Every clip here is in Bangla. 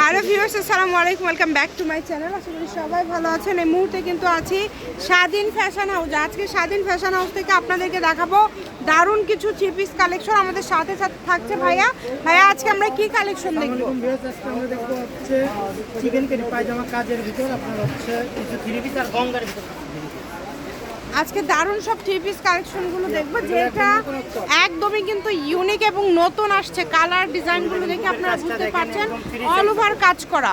হ্যালো ভিউয়ার্স আসসালামু আলাইকুম welcome back to my channel. আশা করি সবাই ভালো আছেন। এই মুহূর্তে কিন্তু আছি স্বাধীন ফ্যাশন হাউস। আজকে স্বাধীন ফ্যাশন হাউস থেকে আপনাদেরকে দেখাবো দারুণ কিছু থ্রি পিস কালেকশন আমাদের সাথে সাথে থাকছে ভাইয়া। ভাইয়া আজকে আমরা কি কালেকশন দেখব? আমরা দেখব হচ্ছে চিকেন কারি পায়জামা কাজের ভিতর আপনার হচ্ছে কিছু থ্রি পিস আর গঙ্গার ভিতর। আজকে দারুণ সব থ্রি পিস কালেকশনগুলো দেখব যেটা একদমই কিন্তু ইউনিক এবং নতুন আসছে। কালার ডিজাইনগুলো দেখে আপনারা বুঝতে পারছেন। অল ওভার কাজ করা।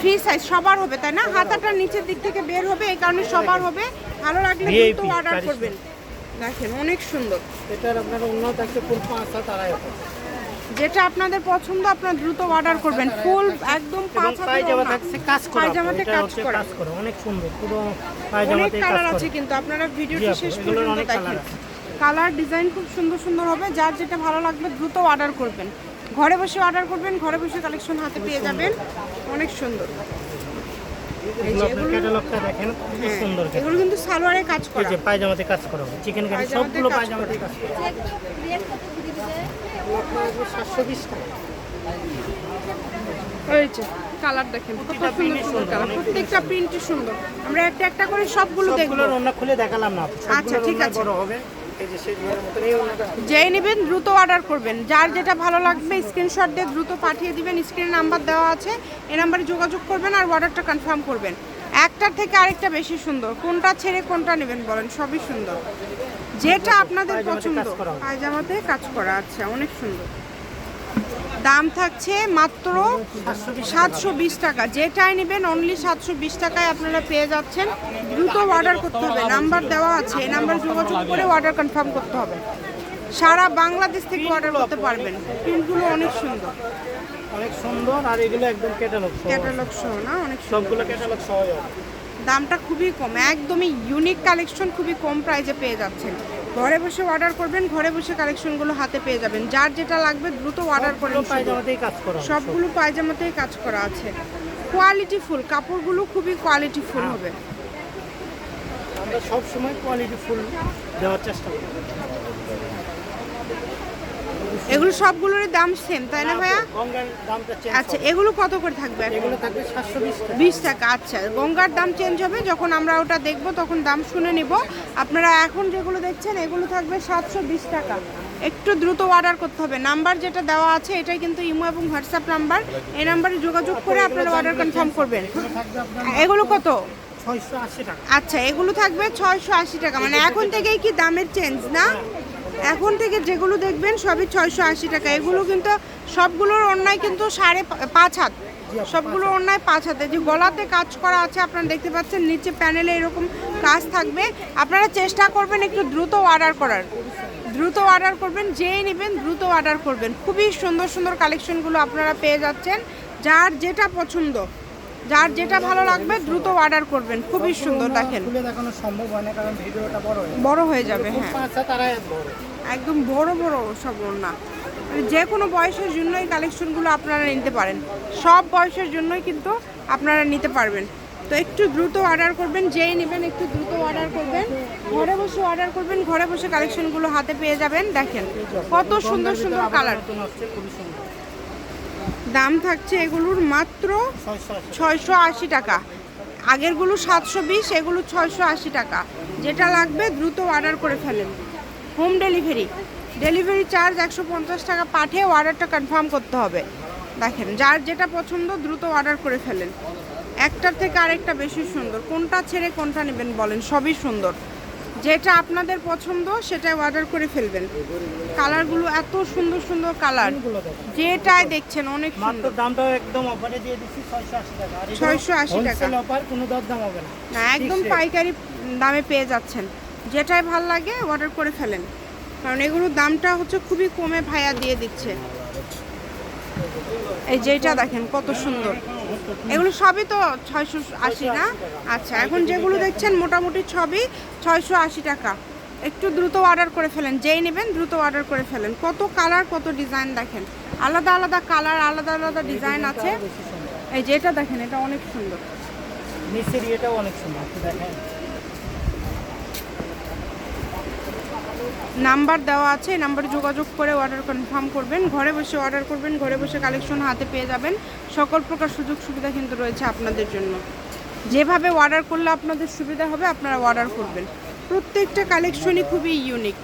ফ্রি সাইজ সবার হবে তাই না? হাতাটা নিচের দিক থেকে বের হবে এই কারণে সবার হবে। ভালো লাগলে কিন্তু অর্ডার করবেন। দেখেন অনেক সুন্দর। এটার আপনার উন্নত আছে ফুল পাঁচ হাত আড়াই যেটা আপনাদের পছন্দ আপনারা দ্রুত অর্ডার করবেন। ফুল একদম পাঁচ হাতের পায়জামা থাকছে কাজ করা। পায়জামাতে কাজ হচ্ছে করা। কাজ করা। অনেক সুন্দর। পুরো পায়জামাতে কাজ করা। আছে কিন্তু। আপনারা ভিডিওটি শেষ পর্যন্ত অনেক দেখেন। কালার ডিজাইন খুব সুন্দর সুন্দর হবে। যার যেটা ভালো লাগবে দ্রুত অর্ডার করবেন। ঘরে বসে অর্ডার করবেন। ঘরে বসে কালেকশন হাতে পেয়ে যাবেন। অনেক সুন্দর। এগুলো হ্যাঁ, কিন্তু সালোয়ারে কাজ করা। পায়জামাতে কাজ করা চিকেন কারি সবগুলো পায়জামাতে কাজ করা। কালার দেখেন কত সুন্দর সুন্দর সুন্দর, কালার প্রত্যেকটা প্রিন্টই সুন্দর। আমরা একটা একটা করে সবগুলো দেখব। সবগুলোর খুলে দেখালাম না। আচ্ছা, ঠিক আছে। বড় হবে। যেই নেবেন দ্রুত অর্ডার করবেন। যার যেটা ভালো লাগবে স্ক্রিনশট দিয়ে দ্রুত পাঠিয়ে দিবেন। স্ক্রিনে নাম্বার দেওয়া আছে। এই নাম্বারে যোগাযোগ করবেন আর অর্ডারটা কনফার্ম করবেন। একটার থেকে আরেকটা বেশি সুন্দর। কোনটা ছেড়ে কোনটা নেবেন বলেন সবই সুন্দর। যেটা আপনাদের পছন্দ। পায়জামাতে কাজ করা আছে অনেক সুন্দর। দাম থাকছে মাত্র সাতশো বিশ টাকা। যেটাই নেবেন অনলি সাতশো বিশ টাকায় আপনারা পেয়ে যাচ্ছেন। দ্রুত অর্ডার করতে হবে। নাম্বার দেওয়া আছে। এই নাম্বার যোগাযোগ করে অর্ডার কনফার্ম করতে হবে। সারা বাংলাদেশ থেকে অর্ডার করতে পারবেন। প্রিন্টগুলো অনেক সুন্দর। অনেক সুন্দর আর এগুলো একদম ক্যাটালগ ক্যাটালগ সহ না? অনেক সবগুলো ক্যাটালগ সহ। দামটা খুবই কম। একদমই ইউনিক কালেকশন খুবই কম প্রাইজে পেয়ে যাচ্ছেন। ঘরে বসে অর্ডার করবেন ঘরে বসে কালেকশনগুলো হাতে পেয়ে যাবেন। যার যেটা লাগবে দ্রুত অর্ডার করেন সবগুলো পায়জামাতেই কাজ করা আছে। কোয়ালিটি ফুল কাপড়গুলো খুবই কোয়ালিটি ফুল হবে। সবসময় সব কোয়ালিটি ফুল দেওয়ার চেষ্টা করি। এগুলো সবগুলোরই দাম সেম তাই না ভাইয়া? গঙ্গার দামটা চেঞ্জ আচ্ছা এগুলো কত করে থাকবে এগুলো থাকবে সাতশো বিশ টাকা। আচ্ছা গঙ্গার দাম চেঞ্জ হবে যখন আমরা ওটা দেখব তখন দাম শুনে নিব। আপনারা এখন যেগুলো দেখছেন এগুলো থাকবে সাতশো বিশ টাকা। একটু দ্রুত অর্ডার করতে হবে। নাম্বার যেটা দেওয়া আছে এটাই কিন্তু ইমো এবং হোয়াটসঅ্যাপ নাম্বার। এই নাম্বারে যোগাযোগ করে আপনারা অর্ডার কনফার্ম করবেন। এগুলো এগুলো কত? আচ্ছা এগুলো থাকবে ছয়শো আশি টাকা। মানে এখন থেকেই কি দামের চেঞ্জ না? এখন থেকে যেগুলো দেখবেন সবই ছয়শো আশি টাকা। এগুলো কিন্তু সবগুলোর অন্যায় কিন্তু সাড়ে পাঁচ হাত। সবগুলো অন্যায় পাঁচ হাতে। যে গলাতে কাজ করা আছে, আপনারা দেখতে পাচ্ছেন, নিচে প্যানেলে এরকম কাজ থাকবে। আপনারা চেষ্টা করবেন একটু দ্রুত অর্ডার করার। দ্রুত অর্ডার করবেন, যেই নেবেন দ্রুত অর্ডার করবেন। খুবই সুন্দর সুন্দর কালেকশনগুলো আপনারা পেয়ে যাচ্ছেন। যার যেটা পছন্দ। যার যেটা ভালো লাগবে দ্রুত অর্ডার করবেন। খুবই সুন্দর দেখেন। দেখানো সম্ভব হয় না কারণ ভিডিওটা বড় হয়ে বড় হয়ে যাবে হ্যাঁ। একদম বড় বড় সব ওড়না। মানে যে কোনো বয়সের জন্যই কালেকশনগুলো আপনারা নিতে পারেন। সব বয়সের জন্যই কিন্তু আপনারা নিতে পারবেন। তো একটু দ্রুত অর্ডার করবেন যেই নেবেন একটু দ্রুত অর্ডার করবেন। ঘরে বসে অর্ডার করবেন ঘরে বসে কালেকশনগুলো হাতে পেয়ে যাবেন দেখেন। কত সুন্দর সুন্দর কালার নতুন আসছে খুবই সুন্দর দাম থাকছে এগুলোর মাত্র ছয়শো আশি টাকা। আগেরগুলো সাতশো বিশ, এগুলো ছয়শো আশি টাকা। যেটা লাগবে দ্রুত অর্ডার করে ফেলেন। হোম ডেলিভারি ডেলিভারি চার্জ একশো পঞ্চাশ টাকা পাঠিয়ে অর্ডারটা কনফার্ম করতে হবে। দেখেন, যার যেটা পছন্দ দ্রুত অর্ডার করে ফেলেন। একটার থেকে আরেকটা বেশি সুন্দর। কোনটা ছেড়ে কোনটা নেবেন বলেন, সবই সুন্দর। যেটা আপনাদের পছন্দ সেটাই অর্ডার করে ফেলবেন। কালারগুলো এত সুন্দর সুন্দর কালার যেটাই দেখছেন অনেক মাত্র সুন্দর। দামটাও একদম অফারে দিয়ে দিচ্ছি ছয়শো আশি টাকা। আর 680 টাকা। অফার কোনো দর দাম হবে না। না একদম পাইকারি দামে পেয়ে যাচ্ছেন। যেটাই ভালো লাগে অর্ডার করে ফেলেন। কারণ এগুলোর দামটা হচ্ছে খুবই কমে ভাইয়া দিয়ে দিচ্ছে। এই যেটা দেখেন, কত সুন্দর। এগুলো সবই তো ছয়শো আশি না? আচ্ছা এখন যেগুলো দেখছেন, মোটামুটি সবই ছয়শো আশি টাকা। একটু দ্রুত অর্ডার করে ফেলেন, যেই নেবেন দ্রুত অর্ডার করে ফেলেন। কত কালার কত ডিজাইন দেখেন। আলাদা আলাদা কালার আলাদা আলাদা ডিজাইন আছে। এই যেটা দেখেন, এটা অনেক সুন্দর। অনেক সুন্দর দেখেন। নাম্বার দেওয়া আছে, এই নাম্বারে যোগাযোগ করে অর্ডার কনফার্ম করবেন। ঘরে বসে অর্ডার করবেন, ঘরে বসে কালেকশন হাতে পেয়ে যাবেন। সকল প্রকার সুযোগ সুবিধা কিন্তু রয়েছে আপনাদের জন্য। যেভাবে অর্ডার করলে আপনাদের সুবিধা হবে, আপনারা অর্ডার করবেন। প্রত্যেকটা কালেকশনই খুবই ইউনিক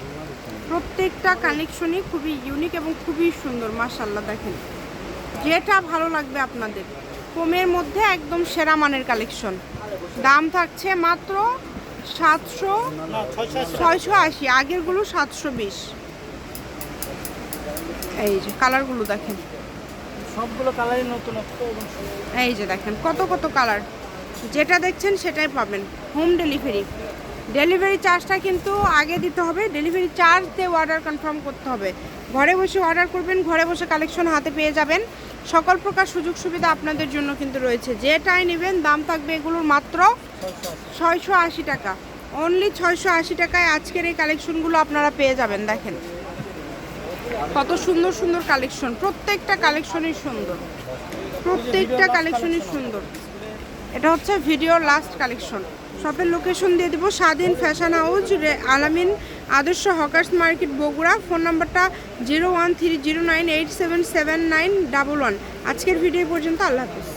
প্রত্যেকটা কালেকশনই খুবই ইউনিক এবং খুবই সুন্দর মাশাল্লাহ দেখেন। যেটা ভালো লাগবে আপনাদের। কমের মধ্যে একদম সেরা মানের কালেকশন দাম থাকছে মাত্র সাতশো ছয়শো আশি। আগেরগুলো সাতশো বিশ। এই যে কালারগুলো দেখেন। সবগুলো কালারই সুন্দর। এই যে দেখেন কত কত কালার। যেটা দেখছেন সেটাই পাবেন হোম ডেলিভারি। ডেলিভারি চার্জটা কিন্তু আগে দিতে হবে ডেলিভারি চার্জ দিয়ে অর্ডার কনফার্ম করতে হবে। ঘরে বসে অর্ডার করবেন, ঘরে বসে কালেকশন হাতে পেয়ে যাবেন। সকল প্রকার সুযোগ সুবিধা আপনাদের জন্য কিন্তু রয়েছে। যেটাই নেবেন, দাম থাকবে এগুলোর মাত্র ছয়শো আশি টাকা। অনলি ছয়শো আশি টাকায় আজকের এই কালেকশনগুলো আপনারা পেয়ে যাবেন, দেখেন। কত সুন্দর সুন্দর কালেকশন প্রত্যেকটা কালেকশনই সুন্দর। প্রত্যেকটা কালেকশনই সুন্দর। এটা হচ্ছে ভিডিও লাস্ট কালেকশন শপের লোকেশন দিয়ে দেবো, Swadhin fashion house Alamin Adarsha hawkers market Bogura, phone নাম্বারটা zero one three zero nine eight seven seven nine double one. আজকের ভিডিও পর্যন্ত, আল্লাহ হাফিজ।